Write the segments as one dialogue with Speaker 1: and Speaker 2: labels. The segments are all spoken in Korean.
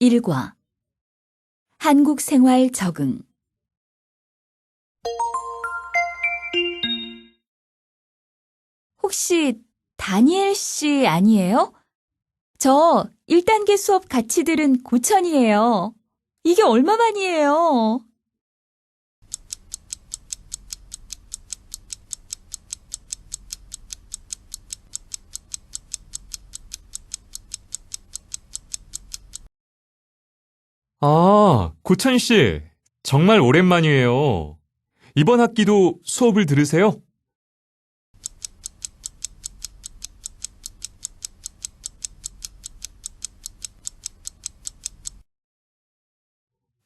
Speaker 1: 1과 한국 생활 적응 혹시 다니엘 씨 아니에요? 저 1단계 수업 같이 들은 고천이에요. 이게 얼마만이에요?
Speaker 2: 아, 고찬 씨. 정말 오랜만이에요. 이번 학기도 수업을 들으세요?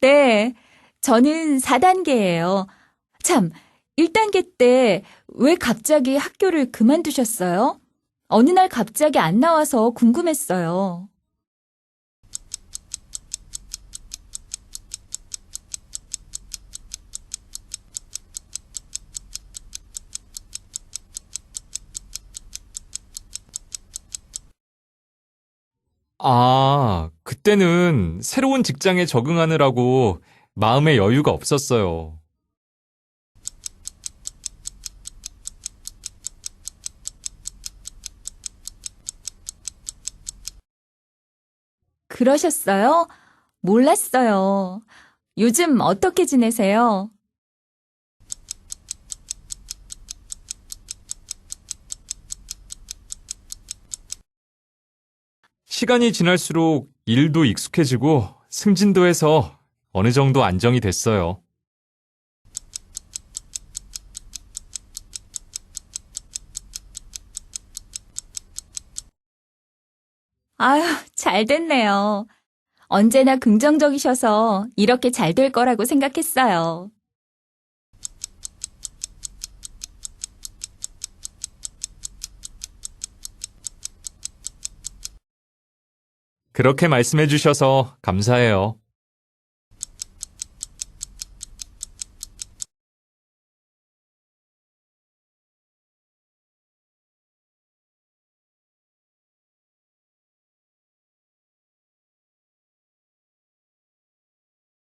Speaker 1: 네, 저는 4단계예요. 참, 1단계 때 왜 갑자기 학교를 그만두셨어요? 어느 날 갑자기 안 나와서 궁금했어요.
Speaker 2: 아, 그때는 새로운 직장에 적응하느라고 마음의 여유가 없었어요.
Speaker 1: 그러셨어요? 몰랐어요. 요즘 어떻게 지내세요?
Speaker 2: 시간이 지날수록 일도 익숙해지고 승진도 해서 어느 정도 안정이 됐어요.
Speaker 1: 아휴, 잘 됐네요. 언제나 긍정적이셔서 이렇게 잘 될 거라고 생각했어요.
Speaker 2: 그렇게 말씀해 주셔서 감사해요.